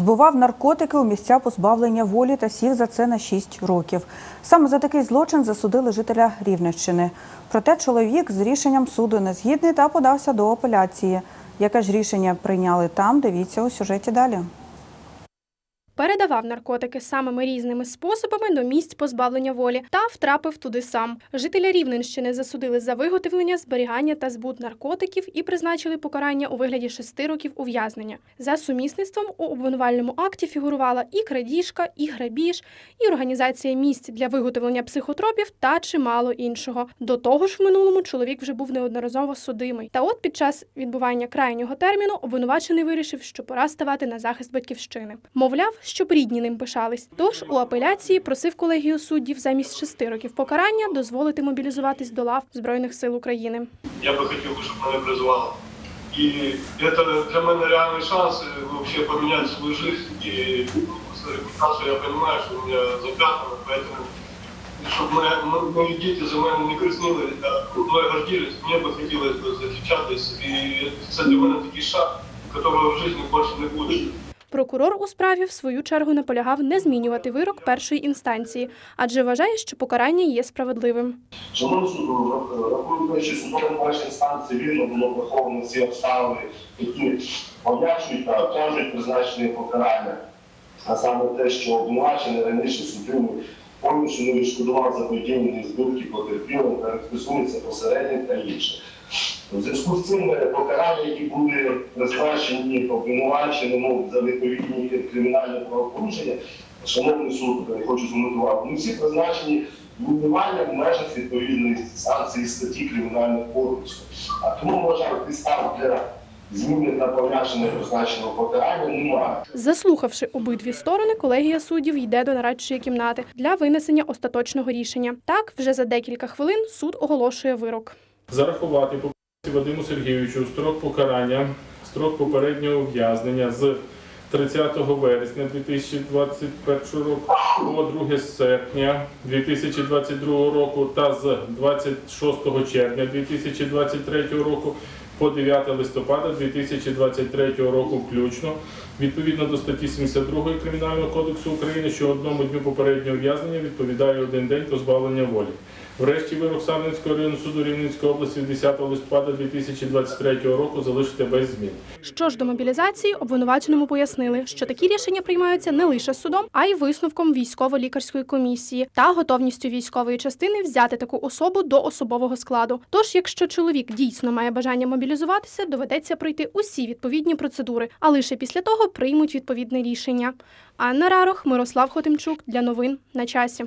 Збував наркотики у місця позбавлення волі та сів за це на 6 років. Саме за такий злочин засудили жителя Рівненщини. Проте чоловік з рішенням суду не згідний та подався до апеляції. Яке ж рішення прийняли там? Дивіться у сюжеті далі. Передавав наркотики самими різними способами до місць позбавлення волі та втрапив туди сам. Жителя Рівненщини засудили за виготовлення, зберігання та збут наркотиків і призначили покарання у вигляді шести років ув'язнення. За сумісництвом у обвинувальному акті фігурувала і крадіжка, і грабіж, і організація місць для виготовлення психотропів та чимало іншого. До того ж, в минулому чоловік вже був неодноразово судимий. Та от під час відбування крайнього терміну обвинувачений вирішив, що пора ставати на захист батьківщини. Мовляв, щоб рідні ним пишались. Тож у апеляції просив колегію суддів замість шести років покарання дозволити мобілізуватись до лав Збройних сил України. Я бы хотел, бы, чтобы меня призвало. И это для меня реальный шанс э, вообще поменять свою жизнь. И ну, после репутацию я понимаю, что у меня запятнано, поэтому чтобы мои, м- мои дети за мене не крестили, а мною гордились, мне бы хотелось бы защищаться. И, кстати, у меня такий шаг, которого в жизни больше не будет. Прокурор у справі в свою чергу наполягав не змінювати вирок першої інстанції, адже вважає, що покарання є справедливим. Шановні суду, рахуючи судовим першої інстанції, вірно було враховано всі обставини, які пом'якшують та обтяжують призначені покарання. А саме те, що обвинувачений раніше судимий повністю не відшкодував заподіяні збитки потерпілим та розписується посередньо та інше. У зв'язку з цим е, покарання, які були призначені обвинуваченому за відповідні кримінальні правопорушення, шановний суд, е, хочу звернути увагу, вони всі призначені мінімально в межах відповідної санкції статті Кримінального кодексу. А тому вважаю, підстав для зміни та пом'якшення призначеного покарання немає. Заслухавши обидві сторони, колегія суддів йде до нарадчої кімнати для винесення остаточного рішення. Так, вже за декілька хвилин суд оголошує вирок. зарахувати по Вадиму Сергійовичу строк покарання, строк попереднього ув'язнення з 30 вересня 2021 року по 2 серпня 2022 року та з 26 червня 2023 року по 9 листопада 2023 року включно, відповідно до статті 72 Кримінального кодексу України, що одному дню попереднього ув'язнення відповідає один день позбавлення волі. Врешті вирок Сарненського районного суду Рівненської області 10 листопада 2023 року залишити без змін. Що ж до мобілізації, обвинуваченому пояснили, що такі рішення приймаються не лише судом, а й висновком військово-лікарської комісії та готовністю військової частини взяти таку особу до особового складу. Тож, якщо чоловік дійсно має бажання мобілізуватися, доведеться пройти усі відповідні процедури, а лише після того приймуть відповідне рішення. Анна Рарох, Мирослав Хотимчук для новин на часі.